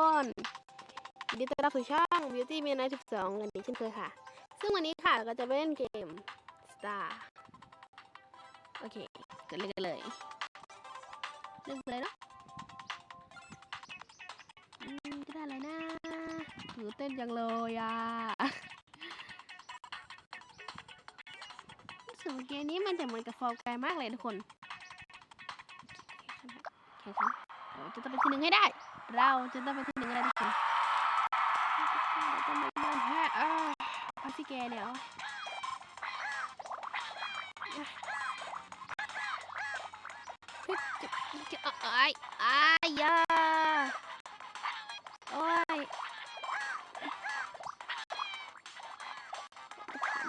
คนยินดีต้อนรับสู่ช่อง Beauty m i n i 12 กันอีกเช่นเคยค่ะ ซึ่งวันนี้ค่ะก็จะไปเล่นเกม Star โอเคกันเลยกันเลยเริ่มเลยเนาะอืมจะได้อะไรนะตื่นเต้นจังเลยอะสึกว่าเกมนี้มันจะเหมือนกับฟอลกายมากเลยทุกคนแข่งขันเราจะต้องเป็นที่หนึ่งให้ได้ เราจะต้องเป็น แกเนี่ยเอาเฮ้ยจะจะเอ้ยอ้ยาโอ้ย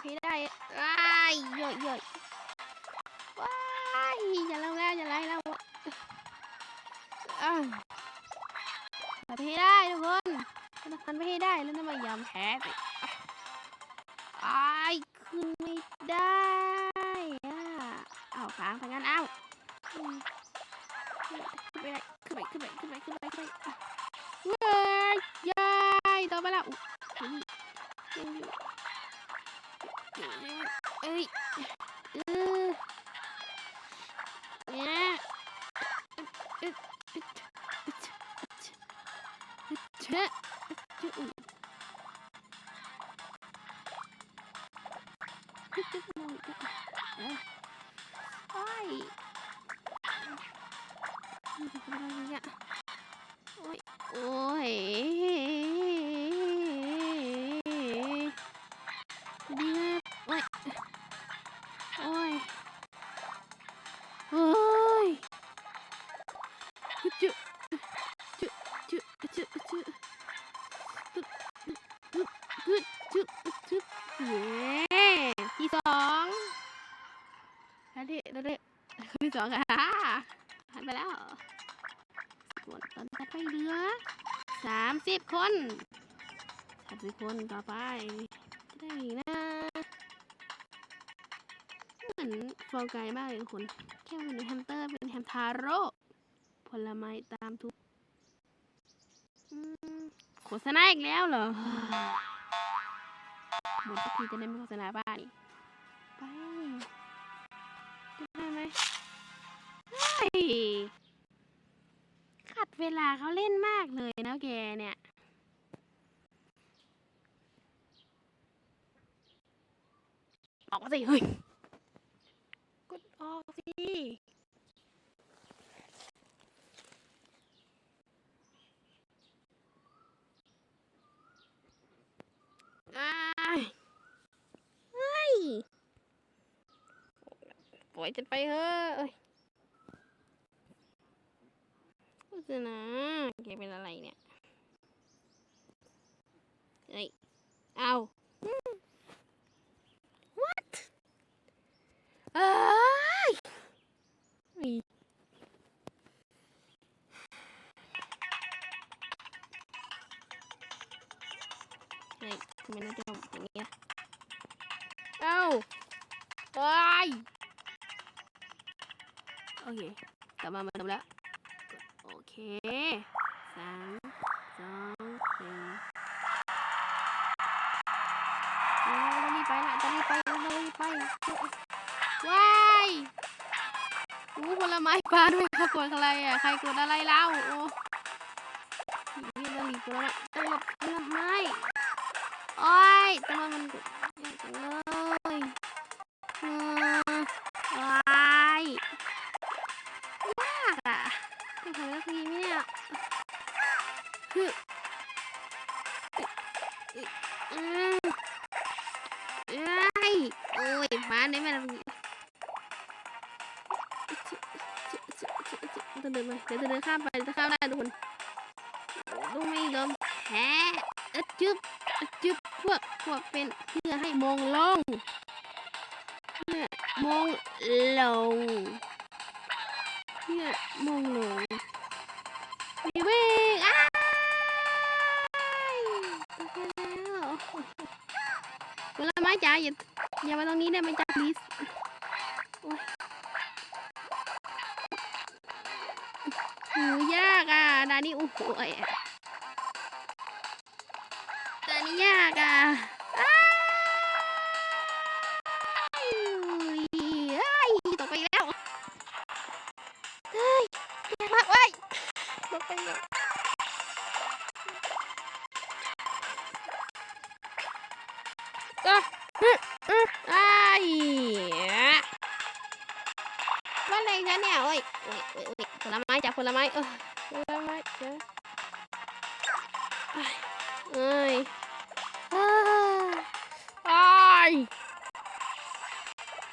พี่ได้ไอ้ยเยอะเยอะว้ายอย่าเล่าแล้วอย่าไล่แล้วอะไปให้ได้ทุกคนต้องทำไปให้ได้แล้วนะมายอมแพ้สิ ไอ้ขึ้นไม่ได้อะเอาค้างไปงั้นเอาขึ้นไปไขึ้นไปขึ้นไปขึ้นไปขึ้นไปขึ้นไปอะเว้ยยายต่อไปแล้วอุ๊ยยังอยู่ยังอยู่เอ้ยเออเนี่ยอึดอึดอึดอึดอึดเชะอึดอึด จุ๊บจุ๊บจุ๊บจุ๊บโอ้ยอะไรเนี่ยโอ้ยโอ้ย สองอะหันไปแล้วส่วนตอนถัดไปเหลือสามสิบคนสามสิบคนต่อไปได้อีกนะเหมือนฟอลไกายมากเลยทุกคนแค่เป็นแฮมสเตอร์เป็นแฮมทาโร่ผลไม้ตามทุกโฆษณาอีกแล้วเหรอหมดสักทีจะได้ไม่โฆษณาบ้านอีกไป ขัดเวลาเขาเล่นมากเลยนะแกเนี่ย ออกมาสิ เฮ้ยกดออกสิปล่อยฉันไปเถอะเอ้ย โฆษณาแกเป็นอะไรเนี่ยเฮ้ยเอาอืม what เอ้ยอีเฮ้ยทำไมน่าจะอย่างเงี้ยเอ้าไปโอเคกลับมาเหมือนเดิมแล้วโอ เคสามสองหนึ่งเอ้ต้องรีบไปละต้องรีบไปต้องรีบไปว้ายอู้ผลไม้ปลาด้วยเขากดอะไรอะใครกดอะไรเล่าโอ้นี่ต้องรีบผลไม้ต้องหลบผลไม้โอ้ยทำไมมันกดยากจังเลย จะทำได้ทีไหมเนี่ยฮึอืมเอ้ยโอ้ยมาได้ไหมล่ะต้องเดินไปเดินเดินข้ามไปจะข้ามได้ทุกคนต้องไม่ยอมแพ้อึดจึ๊บอึดจึ๊บพวกพวกเป็นเพื่อให้มองลงเพื่อมองลงเพื่อมองลง วิ่งวิ่งอ้ายตกไปแล้วผลไม้จ๋าอย่าอย่ามาตรงนี้ได้ไหมจ๊ะ please โอ้ยหูยากอะดานี่โอ้โหยากอะอ้ายเฮ้ยตกไปแล้ว เฮ้ยยากมากเว้ย Bakayım. Ah. Ai. Bắt lên cái nào ơi. Ui ui ui, ผลไม้จ้ะผลไม้เออผลไม้จ้ะเอ้ยอ้าย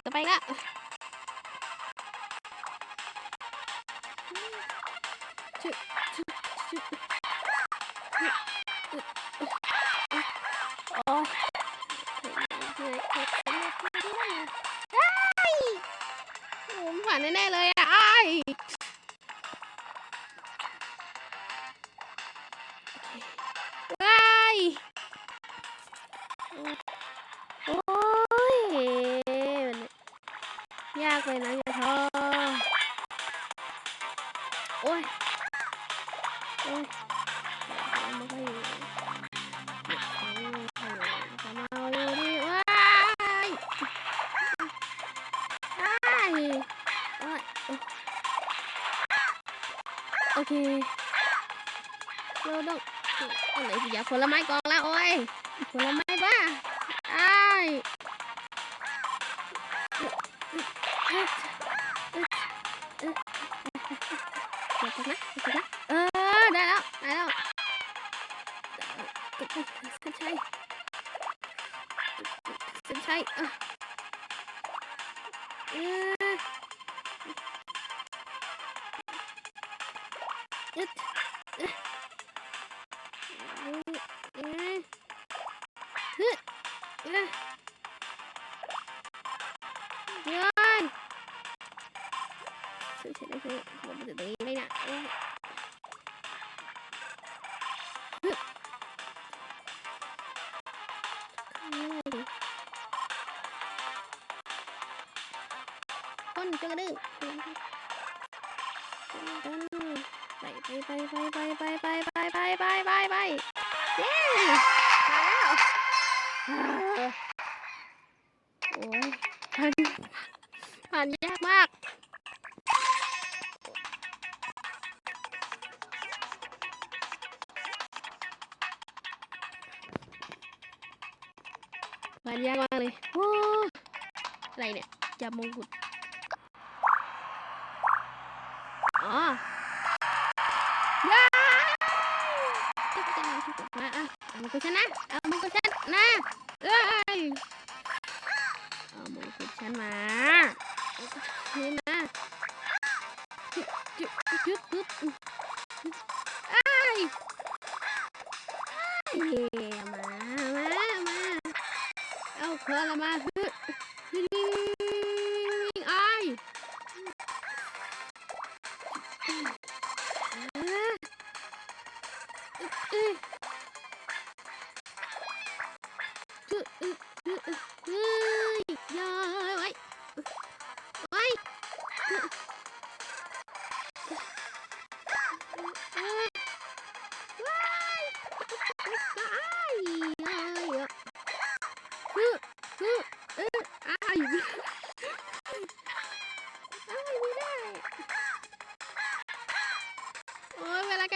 ต่อไปก็านแน่ๆเลยอะอ้ายว้ายโอ้ยมันยากเลยนะอย่าท้อโอ้ยโอ้ยไม่ค่อยอยู่ เค เราต้องเอาไหนสิอยากผลไม้กองล้วโอ้ยผลไม้บ้าอ้เดี๋ยวก่อนะเดี๋ยวก่อนะเออ ได้แล้ว ได้แล้วเส้นชัยเส้นชัยอะเอ ไปไปไปไปไปไปไปไปไปเย้มาแล้วโอ้ยผ่านผ่านยากมากมันยากมากเลยโอ้อะไรเนี่ยจับมงกุฎอ๋อ กูชนะ เอามากกูชนะนะ เอ้ย เอามากกูชนะมานี่นะจุดจุดจุดจุดไอ้ไอ้มา มา มา เอาเพื่นมา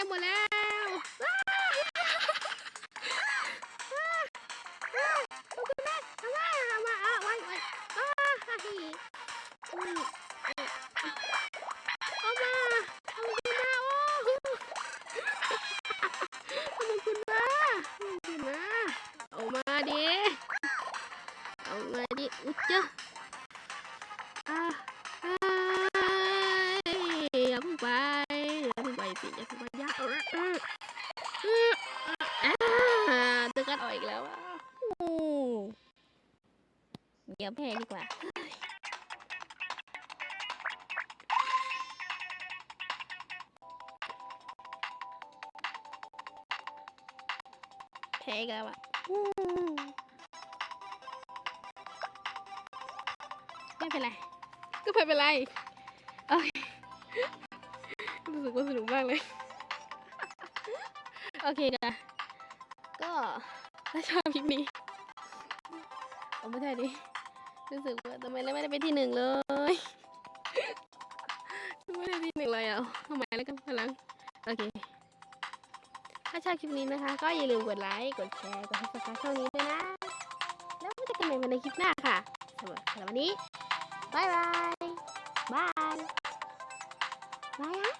หมดแล้ว ഉച്ച không phải không phải thì không phải giá à tôi cắt rồi แล้วเดี๋ยวแพ้ดีกว่าแพ้กันว่ะ ไม่เป็นไร ก็ไม่เป็นไรโอเครู้สึกว่าสนุกมากเลย โอเคค่ะก็ถ้าชอบคลิปนี้เอาไม่ได้ดิรู้สึกว่าทำไมเราไม่ได้ไปที่หนึ่งเลยไม่ได้ที่หนึ่งเลยอะทำไมแล้วกันพลังโอเคถ้าชอบคลิปนี้นะคะ ก็อย่าลืมกดไลค์ กดแชร์ กดติดตามช่องนี้ด้วยนะ แล้วมาจอกันใหม่ในคลิปหน้าค่ะสำหรับวันนี้ บายบ